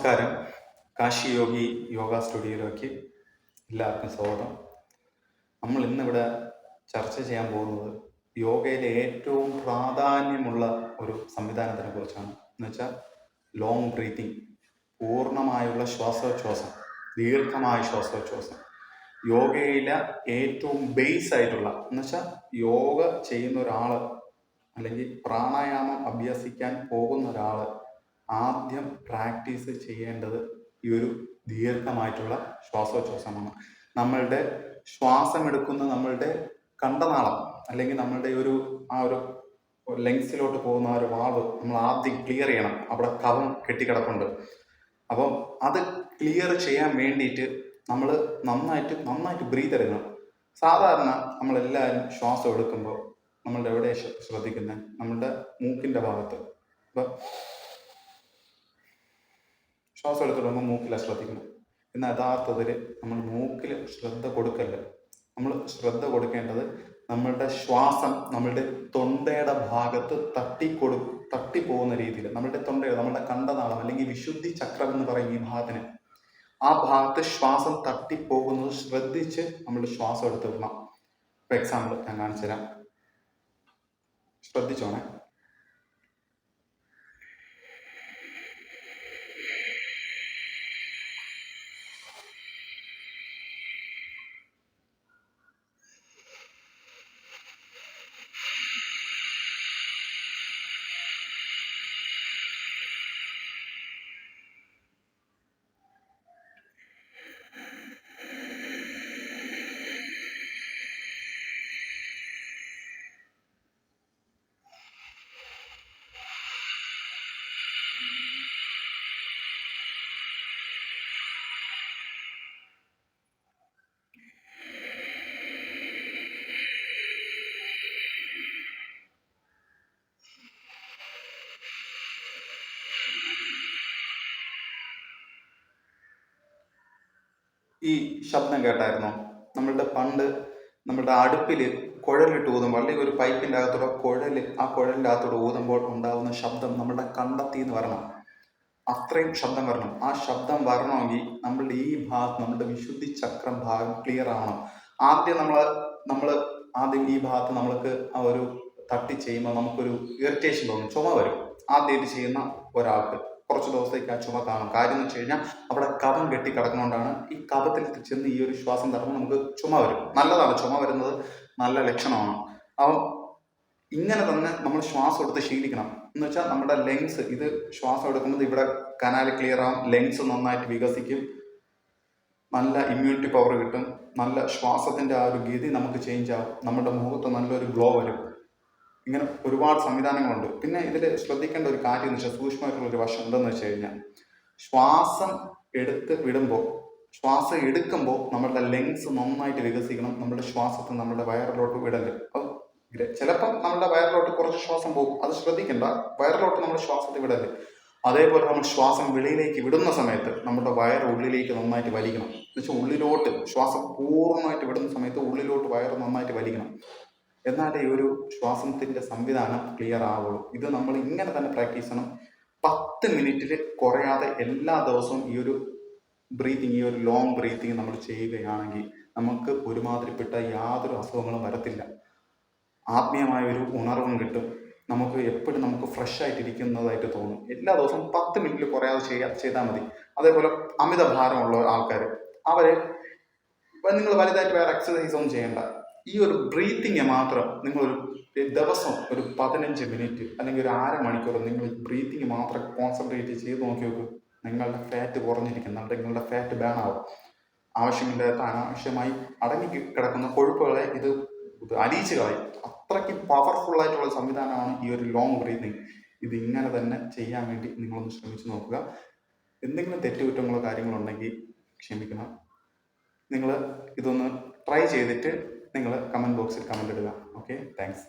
നമസ്കാരം. കാശി യോഗി യോഗ സ്റ്റുഡിയോയിലേക്ക് എല്ലാവർക്കും സ്വാഗതം. നമ്മൾ ഇന്നിവിടെ ചർച്ച ചെയ്യാൻ പോകുന്നത് യോഗയിലെ ഏറ്റവും പ്രാധാന്യമുള്ള ഒരു സംവിധാനത്തിനെ കുറിച്ചാണ്. എന്ന് വെച്ചാൽ ലോങ് ബ്രീത്തിങ് പൂർണമായുള്ള ശ്വാസോച്ഛ്വാസം ദീർഘമായ ശ്വാസോച്ഛ്വാസം. യോഗയിലെ ഏറ്റവും ബേസ് ആയിട്ടുള്ള എന്ന് വെച്ചാൽ യോഗ ചെയ്യുന്ന ഒരാൾ അല്ലെങ്കിൽ പ്രാണായാമം അഭ്യസിക്കാൻ പോകുന്ന ഒരാൾ ആദ്യം പ്രാക്ടീസ് ചെയ്യേണ്ടത് ഈ ഒരു ദീർഘമായിട്ടുള്ള ശ്വാസോച്ഛ്വാസമാണ്. നമ്മളുടെ ശ്വാസം എടുക്കുന്ന നമ്മളുടെ കണ്ടനാളം അല്ലെങ്കിൽ നമ്മളുടെ ഒരു ആ ഒരു ലെങ്സിലോട്ട് പോകുന്ന ആ ഒരു വാവ് നമ്മൾ ആദ്യം ക്ലിയർ ചെയ്യണം. അവിടെ കവം കെട്ടിക്കിടപ്പുണ്ട്. അപ്പം അത് ക്ലിയർ ചെയ്യാൻ വേണ്ടിയിട്ട് നമ്മൾ നന്നായിട്ട് നന്നായിട്ട് ബ്രീത്ത് എടുക്കണം. സാധാരണ നമ്മളെല്ലാവരും ശ്വാസം എടുക്കുമ്പോൾ നമ്മളുടെ എവിടെ ശ്രദ്ധിക്കുന്നത് നമ്മളുടെ മൂക്കിന്റെ ഭാഗത്ത്. അപ്പം ശ്വാസം എടുത്തിടുമ്പോൾ മൂക്കില ശ്രദ്ധിക്കണം. എന്നാൽ യഥാർത്ഥത്തിൽ നമ്മൾ മൂക്കിൽ ശ്രദ്ധ കൊടുക്കല്ല. നമ്മൾ ശ്രദ്ധ കൊടുക്കേണ്ടത് നമ്മളുടെ ശ്വാസം നമ്മളുടെ തൊണ്ടയുടെ ഭാഗത്ത് തട്ടിക്കൊടു തട്ടിപ്പോകുന്ന രീതിയിൽ നമ്മളുടെ തൊണ്ട നമ്മളുടെ കണ്ടനാളം അല്ലെങ്കിൽ വിശുദ്ധി ചക്രം എന്ന് പറയും ഈ ഭാഗത്തിന് ആ ഭാഗത്ത് ശ്വാസം തട്ടിപ്പോകുന്നത് ശ്രദ്ധിച്ച് നമ്മൾ ശ്വാസം എടുത്തിടണം ഇപ്പം എക്സാമ്പിൾ ഞാൻ കാണിച്ചു തരാം ശ്രദ്ധിച്ചോണേ. ഈ ശബ്ദം കേട്ടായിരുന്നോ? നമ്മളുടെ പണ്ട് നമ്മളുടെ അടുപ്പിൽ കുഴലിട്ട് ഊതുമ്പോൾ അല്ലെങ്കിൽ ഒരു പൈപ്പിന്റെ അകത്തൂടെ കുഴൽ ആ കുഴലിന്റെ അകത്തൂടെ ഊതുമ്പോൾ ഉണ്ടാകുന്ന ശബ്ദം നമ്മളുടെ കണ്ടെത്തി എന്ന് വരണം. അത്രയും ശബ്ദം വരണം. ആ ശബ്ദം വരണമെങ്കിൽ നമ്മളുടെ ഈ ഭാഗം നമ്മുടെ വിശുദ്ധി ചക്രം ഭാഗം ക്ലിയർ ആവണം. ആദ്യം നമ്മൾ നമ്മൾ ആദ്യം ഈ ഭാഗത്ത് നമ്മൾക്ക് ആ ഒരു തട്ടി ചെയ്യുമ്പോൾ നമുക്കൊരു ഇറിറ്റേഷൻ തോന്നും. ചുമ വരും. ആദ്യമായിട്ട് ചെയ്യുന്ന ഒരാൾക്ക്. കുറച്ച് ദിവസത്തേക്ക് ആ ചുമ കാണും. കാര്യം എന്ന് വെച്ച് കഴിഞ്ഞാൽ അവിടെ കഫം കെട്ടി കിടക്കുന്നതുകൊണ്ടാണ് ഈ കഫത്തിൽ ചെന്ന് ഈ ഒരു ശ്വാസം തരുമ്പോൾ നമുക്ക് ചുമ വരും. നല്ലതാണ് ചുമ വരുന്നത് നല്ല ലക്ഷണമാണ്. അപ്പം ഇങ്ങനെ തന്നെ നമ്മൾ ശ്വാസം എടുത്ത് ശീലിക്കണം. എന്ന് വെച്ചാൽ നമ്മുടെ ലെങ്സ് ഇത് ശ്വാസം എടുക്കുമ്പോൾ ഇവിടെ കനാൽ ക്ലിയർ ആവും. ലെങ്സ് നന്നായിട്ട് വികസിക്കും. നല്ല ഇമ്മ്യൂണിറ്റി പവർ കിട്ടും. നല്ല ശ്വാസത്തിന്റെ ആ ഒരു ഗതി നമുക്ക് ചേഞ്ച് ആവും. നമ്മുടെ മുഖത്ത് നല്ലൊരു ഗ്ലോ വരും. ഇങ്ങനെ ഒരുപാട് സംവിധാനങ്ങളുണ്ട്. പിന്നെ ഇതിൽ ശ്രദ്ധിക്കേണ്ട ഒരു കാര്യം എന്ന് വെച്ചാൽ സൂക്ഷ്മമായിട്ടുള്ള ഒരു വശം എന്തെന്ന് വെച്ച് കഴിഞ്ഞാൽ ശ്വാസം എടുത്ത് വിടുമ്പോൾ ശ്വാസം എടുക്കുമ്പോൾ നമ്മുടെ ലെങ്സ് നന്നായിട്ട് വികസിക്കണം. നമ്മുടെ ശ്വാസത്തെ നമ്മുടെ വയറിലോട്ട് വിടൽ. ചിലപ്പം നമ്മുടെ വയറിലോട്ട് കുറച്ച് ശ്വാസം പോകും. അത് ശ്രദ്ധിക്കേണ്ട വയറിലോട്ട് നമ്മുടെ ശ്വാസത്തെ വിടൽ. അതേപോലെ നമ്മൾ ശ്വാസം വെളിയിലേക്ക് വിടുന്ന സമയത്ത് നമ്മുടെ വയർ ഉള്ളിലേക്ക് നന്നായിട്ട് വലിക്കണം. എന്ന് വെച്ചാൽ ഉള്ളിലോട്ട് ശ്വാസം പൂർണമായിട്ട് വിടുന്ന സമയത്ത് ഉള്ളിലോട്ട് വയർ നന്നായിട്ട് വലിക്കണം. എന്നാലേ ഒരു ശ്വാസത്തിന്റെ സംവിധാനം ക്ലിയർ ആവുള്ളൂ. ഇത് നമ്മൾ ഇങ്ങനെ തന്നെ പ്രാക്ടീസ് ചെയ്യണം. പത്ത് മിനിറ്റിൽ കുറയാതെ എല്ലാ ദിവസവും ഈ ഒരു ബ്രീത്തിങ് ഈ ഒരു ലോങ് ബ്രീത്തിങ് നമ്മൾ ചെയ്യുകയാണെങ്കിൽ നമുക്ക് ഒരുമാതിരിപ്പെട്ട യാതൊരു അസുഖങ്ങളും വരത്തില്ല. ആത്മീയമായ ഒരു ഉണർവും കിട്ടും. നമുക്ക് എപ്പോഴും നമുക്ക് ഫ്രഷ് ആയിട്ടിരിക്കുന്നതായിട്ട് തോന്നും. എല്ലാ ദിവസവും പത്ത് മിനിറ്റിൽ കുറയാതെ ചെയ്യാ ചെയ്താൽ മതി. അതേപോലെ അമിത ഭാരമുള്ള ആൾക്കാർ അവരെ നിങ്ങൾ വലുതായിട്ട് വേറെ എക്സസൈസ് ഒന്നും ചെയ്യേണ്ട. ഈ ഒരു ബ്രീത്തിങ് മാത്രം നിങ്ങൾ ഒരു ദിവസം ഒരു പതിനഞ്ച് മിനിറ്റ് അല്ലെങ്കിൽ ഒരു അര മണിക്കൂർ നിങ്ങൾ ബ്രീത്തിങ് മാത്രം കോൺസെൻട്രേറ്റ് ചെയ്ത് നോക്കി നോക്കൂ. നിങ്ങളുടെ ഫാറ്റ് കുറഞ്ഞിരിക്കുന്നുണ്ട് നിങ്ങളുടെ ഫാറ്റ് ബേൺ ആവും. ആവശ്യമില്ലാത്ത അനാവശ്യമായി അടങ്ങി കിടക്കുന്ന കൊഴുപ്പുകളെ ഇത് അലിയിച്ച് കളയും. അത്രയ്ക്ക് പവർഫുൾ ആയിട്ടുള്ള സംവിധാനമാണ് ഈ ഒരു ലോങ് ബ്രീത്തിങ് ഇത് ഇങ്ങനെ തന്നെ ചെയ്യാൻ വേണ്ടി നിങ്ങളൊന്ന് ശ്രമിച്ചു നോക്കുക. എന്തെങ്കിലും തെറ്റുകുറ്റങ്ങളോ കാര്യങ്ങളോ ഉണ്ടെങ്കിൽ ക്ഷമിക്കണം. നിങ്ങൾ ഇതൊന്ന് ട്രൈ ചെയ്തിട്ട് നിങ്ങൾ കമന്റ് ബോക്സിൽ കമന്റ് ഇടുക. Okay thanks